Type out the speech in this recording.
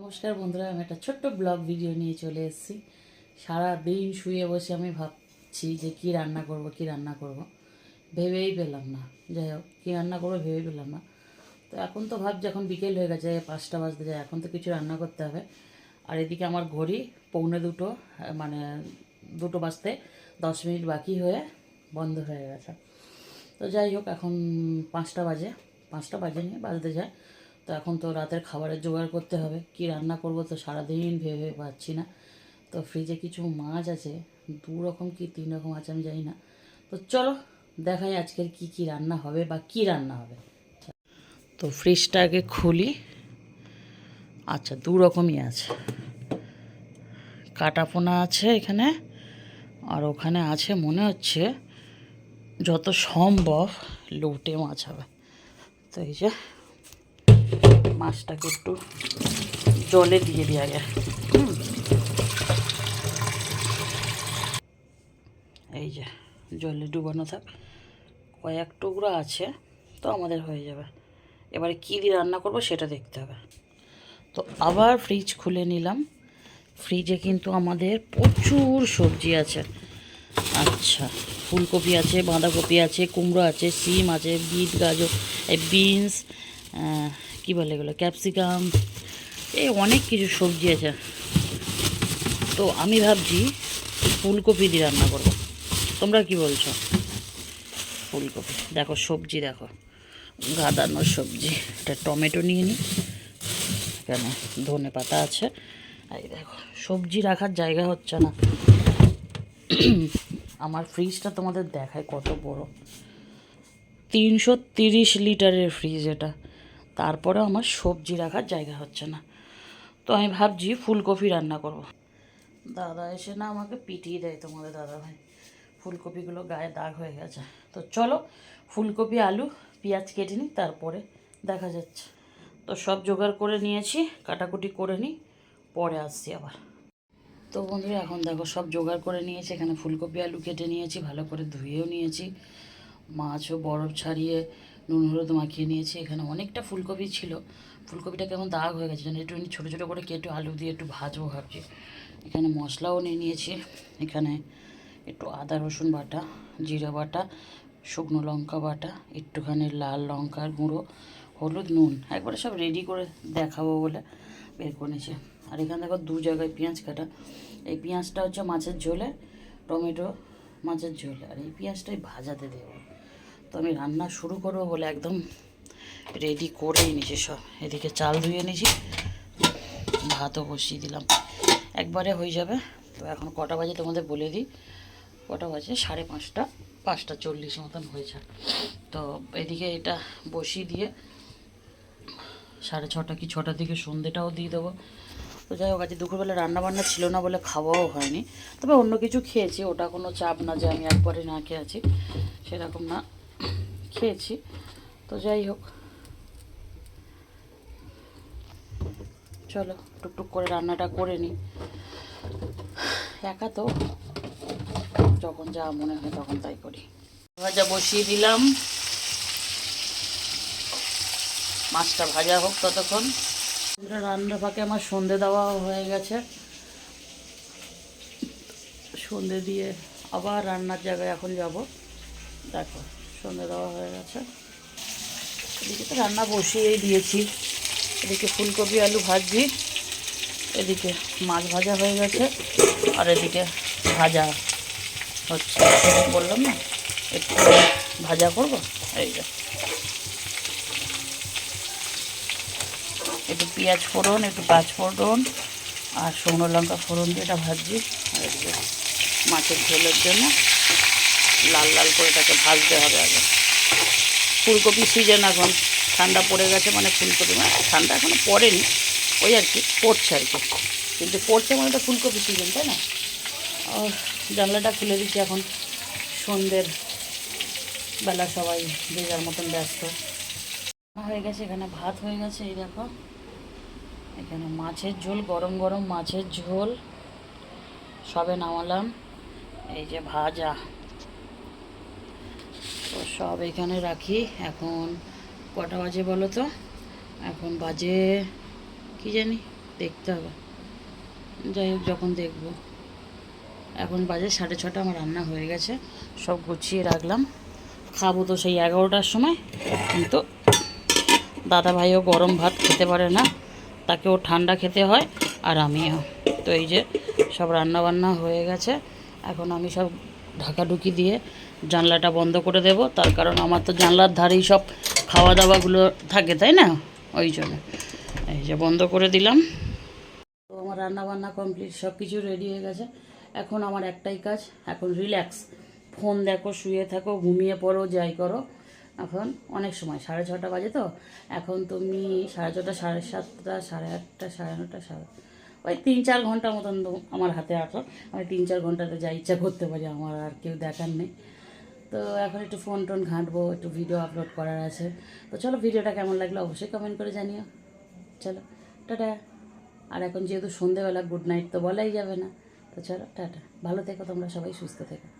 নমস্কার বন্ধুরা, আমি একটা ছোট্ট ব্লগ ভিডিও নিয়ে চলে এসেছি। সারা দিন শুয়ে বসে আমি ভাবছি যে কি রান্না করব, কি রান্না করব। ভেবেই পেলাম না। যাই হোক, কী রান্না করব ভেবেই পেলাম না। তো এখন তো ভাবছি এখন বিকেল হয়ে গেছে, পাঁচটা বাজতে যায়, এখন তো কিছু রান্না করতে হবে। আর এদিকে আমার ঘড়ি, পৌনে দুটো মানে দুটো বাজতে দশ মিনিট বাকি হয়ে বন্ধ হয়ে গেছে। তো যাই হোক, এখন পাঁচটা বাজে। পাঁচটা বাজে নিয়ে বাজতে যায়। তো এখন তো রাতের খাবারের জোগাড় করতে হবে। কি রান্না করব তো সারাদিন ভেবে পাচ্ছি না। তো ফ্রিজে কিছু মাছ আছে, দু রকম কি তিন রকম আছে আমি জানি না। তো চলো, দেখাই আজকের কি কি রান্না হবে বা কি রান্না হবে। তো ফ্রিজটা আগে খুলি। আচ্ছা দু রকমই আছে। কাটাপোনা আছে এখানে, আর ওখানে আছে মনে হচ্ছে যত সম্ভব লোটে মাছ হবে। তো এই যে মাছটাকে একটু জলে দিয়ে দিই আগে এই যে, জলে ডুবানো থাক। কয়েক টুকরো আছে, তো আমাদের হয়ে যাবে। এবারে কী দিয়ে রান্না করব সেটা দেখতে হবে। তো আবার ফ্রিজ খুলে নিলাম। ফ্রিজে কিন্তু আমাদের প্রচুর সবজি আছে। আচ্ছা ফুলকপি আছে, বাঁধাকপি আছে, কুমড়ো আছে, সিম আছে, বিট, গাজর বিনস কী বলে এগুলো? ক্যাপসিকাম এই অনেক কিছু সবজি আছে। তো আমি ভাবছি ফুলকপি দিয়ে রান্না করব। তোমরা কি বলছো? ফুলকপি। দেখো, সবজি দেখো। গাদানো সবজি। এটা টমেটো নিয়ে নিই কেন? ধনে পাতা আছে। এই দেখো, সবজি রাখার জায়গা হচ্ছে না। আমার ফ্রিজটা তোমাদের দেখায় কত বড়। তিনশো তিরিশ লিটারের ফ্রিজ এটা। তারপরে আমার সবজি রাখার জায়গা হচ্ছে না। তো আমি ভাবছি ফুলকপি রান্না করব। দাদা এসে না আমাকে পিটিয়ে দেয় তোমাদের দাদা ভাই। ফুলকপিগুলো গায়ে দাগ হয়ে গেছে। তো চলো ফুলকপি, আলু, পেঁয়াজ কেটে নিই, তারপরে দেখা যাচ্ছে। তো সব জোগাড় করে নিয়েছি, কাটাকুটি করে নিই, পরে আসছি আবার। তো বন্ধুরা, এখন দেখো সব জোগাড় করে নিয়েছি। এখানে ফুলকপি, আলু কেটে নিয়েছি, ভালো করে ধুয়েও নিয়েছি। মাছও বরফ ছাড়িয়ে নুন, হলুদ মাখিয়ে নিয়েছি। এখানে অনেকটা ফুলকপি ছিল। ফুলকপিটা কেমন দাগ হয়ে গেছে জন্য একটু ছোটো ছোটো করে কেটে আলু দিয়ে একটু ভাজবো ভাবছি। এখানে মশলাও নিয়ে নিয়েছি। এখানে একটু আদা, রসুন বাটা, জিরা বাটা, শুকনো লঙ্কা বাটা, একটুখানি লাল লঙ্কার গুঁড়ো, হলুদ, নুন। একবারে সব রেডি করে দেখাবো বলে বের করে নিয়েছি। আর এখানে দেখো দু জায়গায় পেঁয়াজ কাটা। এই পেঁয়াজটা হচ্ছে মাছের ঝোলে, টমেটো মাছের ঝোলে। আর এই পেঁয়াজটাই ভাজাতে দেবো। তো আমি রান্না শুরু করব বলে একদম রেডি করেই নিয়েছি, সব এদিকে চাল ধুয়ে নিয়েছি, ভাতও বসিয়ে দিলাম। একবারে হয়ে যাবে। তো এখন কটা বাজে তোমাদের বলে দিই। কটা বাজে? সাড়ে পাঁচটা পাঁচটা চল্লিশ মতন হয়েছে। তো এদিকে এটা বসিয়ে দিয়ে সাড়ে ছটা কি ছটার দিকে সন্ধেটাও দিয়ে দেবো। তো যাই হোক, আজকে দুপুরবেলা রান্নাবান্না ছিল না বলে খাওয়াও হয়নি। তবে অন্য কিছু খেয়েছি, ওটা কোনো চাপ না যে আমি একবারে না খেয়ে আছি, সেরকম না। খেয়েছি। তো যাই হোক। চলো, টুকটুক করে রান্নাটা করে নিই। একা তো, যখন যা মনে হয় তখন তাই করি। ভাজা বসিয়ে দিলাম। মাছটা ভাজা হোক ততক্ষণ। রান্না ফাঁকে আমার সন্ধে দেওয়া হয়ে গেছে। সন্ধে দিয়ে আবার রান্নার জায়গায় এখন যাব। দেখো। সন্ধে দেওয়া হয়ে গেছে। এদিকে তো রান্না বসিয়েই দিয়েছি। এদিকে ফুলকপি, আলু ভাজছি এদিকে মাছ ভাজা হয়ে গেছে, আর এদিকে ভাজা হচ্ছে। বললাম না, একটু ভাজা করব? এই যে। একটু পেঁয়াজ ফোড়ন, একটু পাঁচ ফোড়ন, আর শুকনো লঙ্কা ফোড়ন দিয়ে এটা ভাজছি। আর মাছের ঝোলের জন্য লাল লাল করে এটাকে ভাজতে হবে আগে। ফুলকপি সিজন এখন, ঠান্ডা পড়ে গেছে মানে ফুলকপি মানে ঠান্ডা এখনও পড়েনি, ওই আর কি, পড়ছে আর কি। কিন্তু পড়ছে মানে তো ফুলকপি সিজন, তাই না? জানলাটা খুলে দিচ্ছি এখন। সন্ধ্যের বেলা সবাই যে যার মতন ব্যস্ত। হয়ে গেছে এখানে ভাত হয়ে গেছে, এই দেখো। এখানে মাছের ঝোল, গরম গরম মাছের ঝোল। সবে নামালাম। এই যে ভাজা। সব এখানে রাখি। এখন কটা বাজে বলো তো? এখন বাজে কি জানি? দেখতে হবে। যাই হোক, যখন দেখব। এখন বাজে সাড়ে ছটা, আমার রান্না হয়ে গেছে। সব গুছিয়ে রাখলাম। খাব তো সেই এগারোটার সময়। কিন্তু দাদা ভাইও গরম ভাত খেতে পারে না। তাকেও ঠান্ডা খেতে হয় আর আমিও। তো এই যে সব রান্না বান্না হয়ে গেছে। এখন আমি সব ঢাকাঢুকি দিয়ে জানলাটা বন্ধ করে দেব। তার কারণ আমার তো জানলার ধারেই সব খাওয়া দাওয়াগুলো থাকে, তাই না? ওই জন্য। এই যে বন্ধ করে দিলাম। তো আমার রান্না বান্না কমপ্লিট সব কিছু রেডি হয়ে গেছে। এখন আমার একটাই কাজ, এখন রিল্যাক্স ফোন দেখো, শুয়ে থাকো, ঘুমিয়ে পড়ো, যাই করো। এখন অনেক সময়, সাড়ে ছটা বাজে তো। এখন তুমি সাড়ে ছটা, সাড়ে সাতটা, সাড়ে আটটা, সাড়ে নটা, সাড়ে ওই তিন চার ঘণ্টা মতন আমার হাতে আছো আমি তিন চার ঘন্টাতে যা ইচ্ছা করতে পারি, আমার আর কেউ দেখার নেই। তো এখন একটু ফোন টোন ঘাঁটবো, একটু ভিডিও আপলোড করার আছে। তো চলো ভিডিওটা কেমন লাগল অবশ্যই কমেন্ট করে জানিও। চলো, টাটা। আর এখন যেহেতু সন্ধেবেলা গুড নাইট তো বলাই যাবে না। তো চলো, টাটা। ভালো থেকো তোমরা সবাই, সুস্থ থেকো।